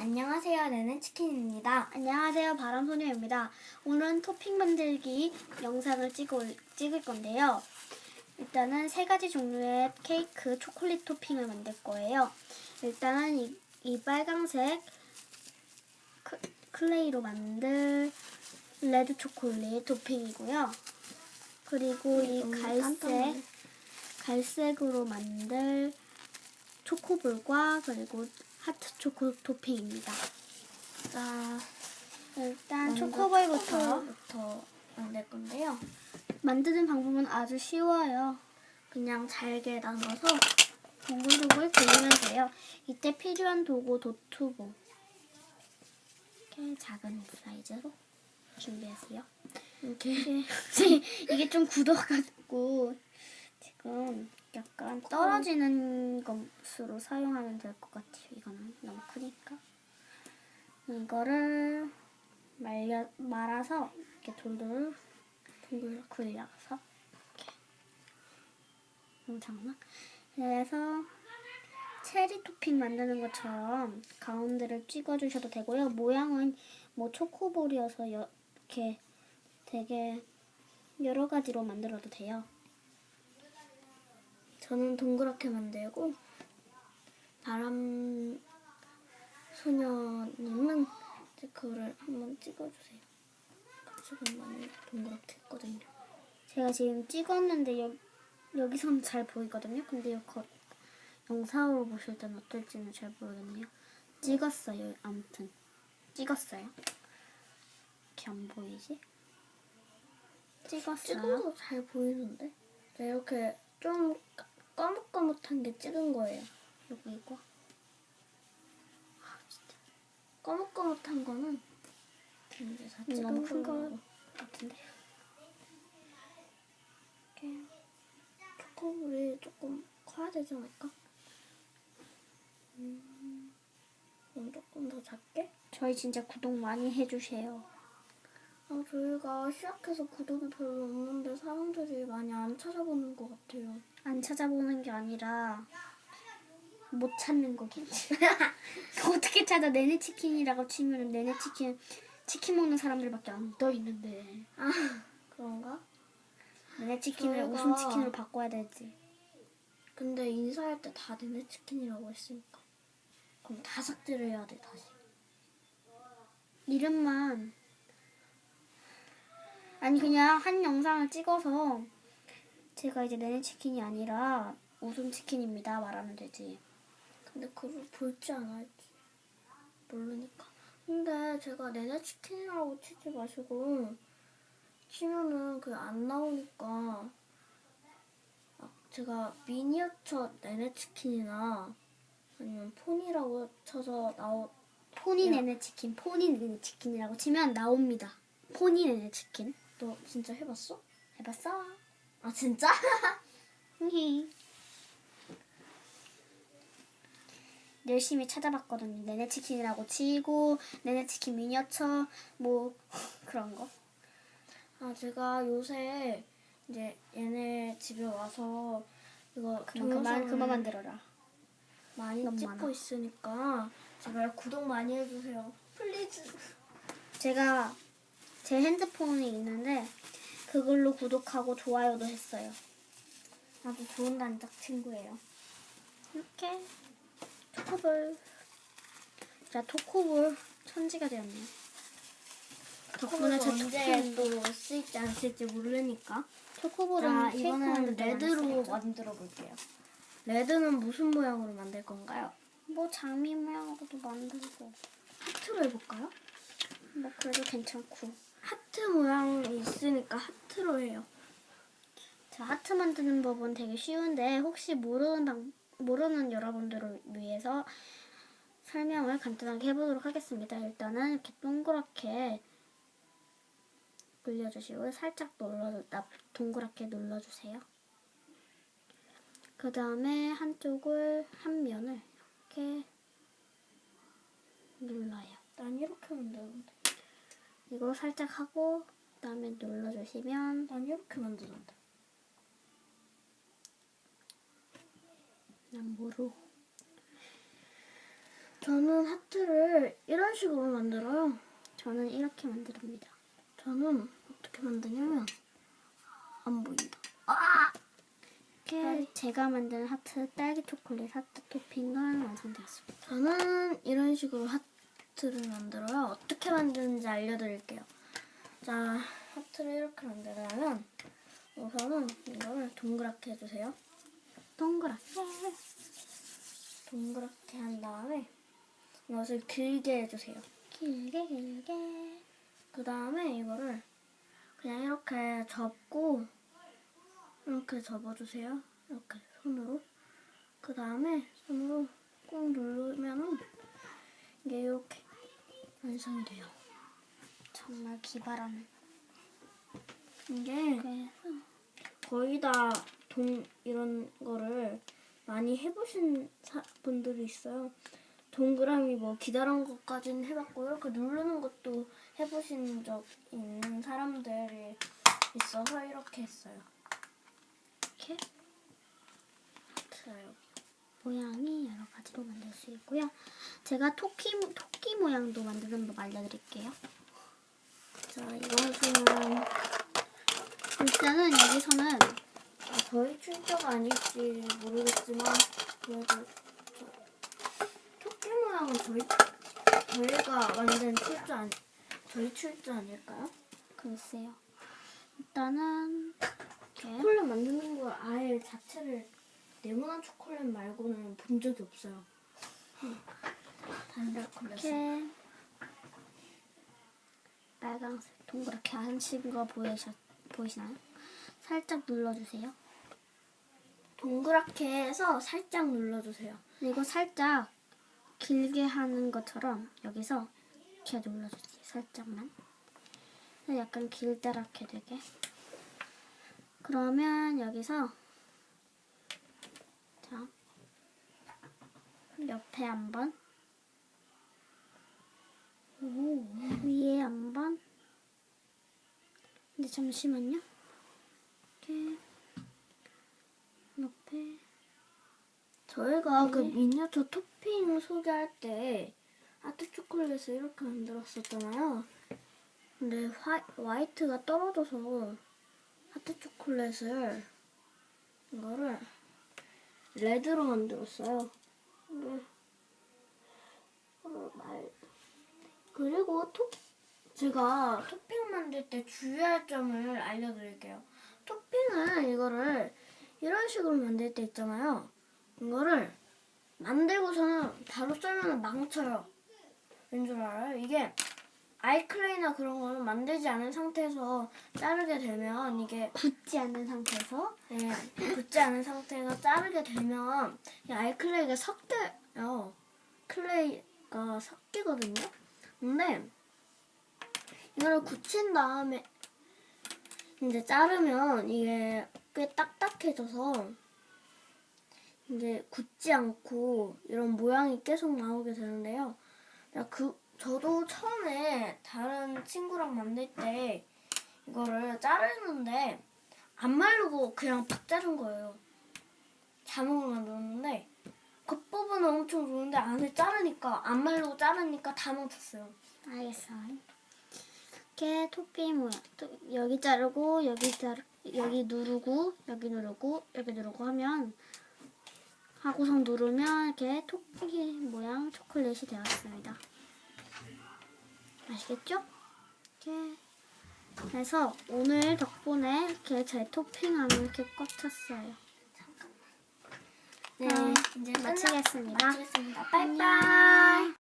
안녕하세요, 네네치킨입니다. 안녕하세요. 바람소녀입니다. 오늘은 토핑 만들기 영상을 찍을, 찍을 건데요. 일단은 세 가지 종류의 케이크 초콜릿 토핑을 만들 거예요. 일단은 이, 이 빨강색 크, 클레이로 만들 레드 초콜릿 토핑이고요. 그리고 이 너무 갈색. 갈색으로 만들 초코볼과 그리고 하트 초코 토핑입니다. 자, 일단 초코볼부터 초코볼부터 만들 건데요. 만드는 방법은 아주 쉬워요. 그냥 잘게 나눠서 동글동글 굴리면 돼요. 이때 필요한 도구 도투봉 이렇게 작은 사이즈로 준비하세요. 이렇게 이게 좀 굳어가지고 지금 약간 떨어지는 것으로 사용하면 될 것 같아요. 이거는 너무 크니까 이거를 말려 말아서 이렇게 돌돌 동글 굴려서 이렇게 너무 작나? 그래서 체리 토핑 만드는 것처럼 가운데를 찍어주셔도 되고요. 모양은 뭐 초코볼이어서 여- 이렇게 되게 여러 가지로 만들어도 돼요. 저는 동그랗게 만들고 바람 소녀님은 이제 그거를 한번 찍어주세요. 지금 많이 동그랗게 했거든요. 제가 지금 찍었는데 여, 여기서는 잘 보이거든요. 근데 여, 거, 영상으로 보실 때는 어떨지는 잘 모르겠네요. 찍었어요. 아무튼 찍었어요. 이렇게 안 보이지? 찍었어요. 거잘 보이는데? 자, 이렇게 좀 까- 까뭇까뭇한 게 찍은 거예요. 이거 이거. 아 진짜 까뭇까뭇한 거는 이제 다 찍은 큰. 거 같은데. 이렇게 초코볼이 조금 커야 되지 않을까? 음, 조금 더 작게? 저희 진짜 구독 많이 해주세요. 아, 저희가 시작해서 구독이 별로 없는데 사람들이 많이 안 찾아보는 것 같아요. 안 찾아보는 게 아니라 못 찾는 거겠지. 어떻게 찾아? 내내 치킨이라고 치면 내내 치킨 치킨 먹는 사람들밖에 안 떠 있는데 아, 그런가? 내내 치킨을 저희가- 웃음 치킨으로 바꿔야 되지. 근데 인사할 때다 네네치킨이라고 했으니까. 그럼 다 삭제를 해야 돼, 다시. 이름만 아니 그냥 한 영상을 찍어서 제가 이제 내내 치킨이 아니라 웃음 치킨입니다 말하면 되지. 근데 그걸 볼지 안 할지 모르니까. 근데 제가 네네치킨이라고 치지 마시고 치면은 그 안 나오니까 아, 제가 미니어처 네네치킨이나 아니면 폰이라고 쳐서 나오 야. 내내 치킨, 포니 내내 치킨이라고 치면 나옵니다. 포니 내내 치킨 너 진짜 해봤어? 해봤어? 아 진짜? 열심히 찾아봤거든요. 내내 치킨이라고 치고 내내 치킨 미니어처 뭐 그런 거. 아 제가 요새 이제 얘네 집에 와서 이거 그만 그만 그만 만들어라. 많이 찍고 많아. 있으니까 제발 구독 많이 해주세요. 플리즈. 제가 제 핸드폰이 있는데 그걸로 구독하고 좋아요도 했어요. 아주 좋은 단짝 친구예요. 이렇게 초코볼. 자, 초코볼 천지가 되었네요. 덕분에 제 언제 또 쓰일지 안 쓸지 모르니까. 초코볼은 자 이번에는 레드로. 만들어 볼게요. 레드는 무슨 모양으로 만들 건가요? 뭐 장미 모양으로도 만들고 하트로 해볼까요? 뭐 그래도 괜찮고. 하트 모양이 있으니 까 하트로 해요. 자, 하트 만드는 법은 되게 쉬운데 혹시 모르는 방, 모르는 여러분들을 위해서 설명을 간단하게 해보도록 하겠습니다. 일단은 이렇게 동그랗게 눌려주시고 살짝 눌러 나- 동그랗게 눌러주세요. 그 다음에 한쪽을 한 면을 이렇게 눌러요. 난 이렇게 만드는데. 이거 살짝 하고 그 다음에 눌러주시면 난 이렇게 만드는데. 난 모르. 저는 하트를 이런 식으로 만들어요. 저는 이렇게 만듭니다. 저는 어떻게 만드냐면 안 보인다. 이렇게 제가 만든 하트 딸기 초콜릿 하트 토핑은 완성되었습니다. 저는 이런 식으로 하트를 만들어요. 어떻게 만드는지 알려드릴게요. 자, 하트를 이렇게 만들려면 우선은 이거를 동그랗게 해주세요. 동그랗게. 동그랗게 한 다음에 이것을 길게 해주세요. 길게 길게. 그 다음에 이거를 그냥 이렇게 접고 이렇게 접어주세요. 이렇게 손으로. 그 다음에 손으로 꾹 누르면은 이게 이렇게 완성이 돼요. 정말 기발한. 이게 그래서 거의 다 동 이런 거를 많이 해보신 사- 분들이 있어요. 동그라미 뭐 기다란 것까지는 해봤고요. 이렇게 누르는 것도 해보신 적 있는 사람들이 있어서 이렇게 했어요. 이렇게 하트요. 모양이 여러 가지로 만들 수 있고요. 제가 토끼 토끼 모양도 만드는 법 알려드릴게요. 자, 이것은 일단은 여기서는 저희 출처가 아닐지 모르겠지만 그래도 저- 토끼 모양은 저희 저희가 만든 출처 아니 저희 출처 아닐까요? 글쎄요. 일단은 이렇게 초콜릿 만드는 걸 아예 자체를 네모난 초콜릿 말고는 본 적이 없어요. 달달콜릿. 이렇게 빨강색 동그랗게 하신 거 보이셔, 보이시나요? 살짝 눌러주세요. 동그랗게 해서 살짝 눌러주세요. 그리고 살짝 길게 하는 것처럼 여기서 이렇게 눌러주세요. 살짝만. 약간 길다랗게 되게. 그러면 여기서 자 옆에 한번 오. 위에 한번 근데 잠시만요. 이렇게 옆에 저희가 그 미니어처 토핑 소개할 때 하트 초콜릿을 이렇게 만들었었잖아요. 근데 화, 화이트가 떨어져서 하트 초콜릿을 이거를 레드로 만들었어요. 근데 어, 말 그리고 토 제가 토핑 만들 때 주의할 점을 알려드릴게요. 토핑은 이거를 이런 식으로 만들 때 있잖아요. 이거를 만들고서는 바로 썰면 망쳐요. 왠 줄 알아요? 이게 아이클레이나 그런 거는 만들지 않은 상태에서 자르게 되면 이게 굳지 않는 상태에서 예, 굳지 않은 상태에서 자르게 되면 이 아이클레이가 섞여요. 클레이가 섞이거든요. 근데 이거를 굳힌 다음에 이제 자르면 이게 꽤 딱딱해져서 이제 굳지 않고 이런 모양이 계속 나오게 되는데요. 그 저도 처음에 다른 친구랑 만들 때 이거를 자르는데 안 마르고 그냥 팍 자른 거예요. 자몽을 겉부분은 엄청 좋은데 안에 자르니까 안 마르고 자르니까 다 뭉쳤어요. 알겠어요. 이렇게 토끼 모양 또 여기 자르고 여기 자르 여기 누르고 여기 누르고 여기 누르고 하면 하고선 누르면 이렇게 토끼 모양 초콜릿이 되었습니다. 아시겠죠? 이렇게 그래서 오늘 덕분에 이렇게 제 토핑함을 이렇게 꽉 찼어요. 네, 아, 이제 마치겠습니다. 마치겠습니다. 빠이빠이.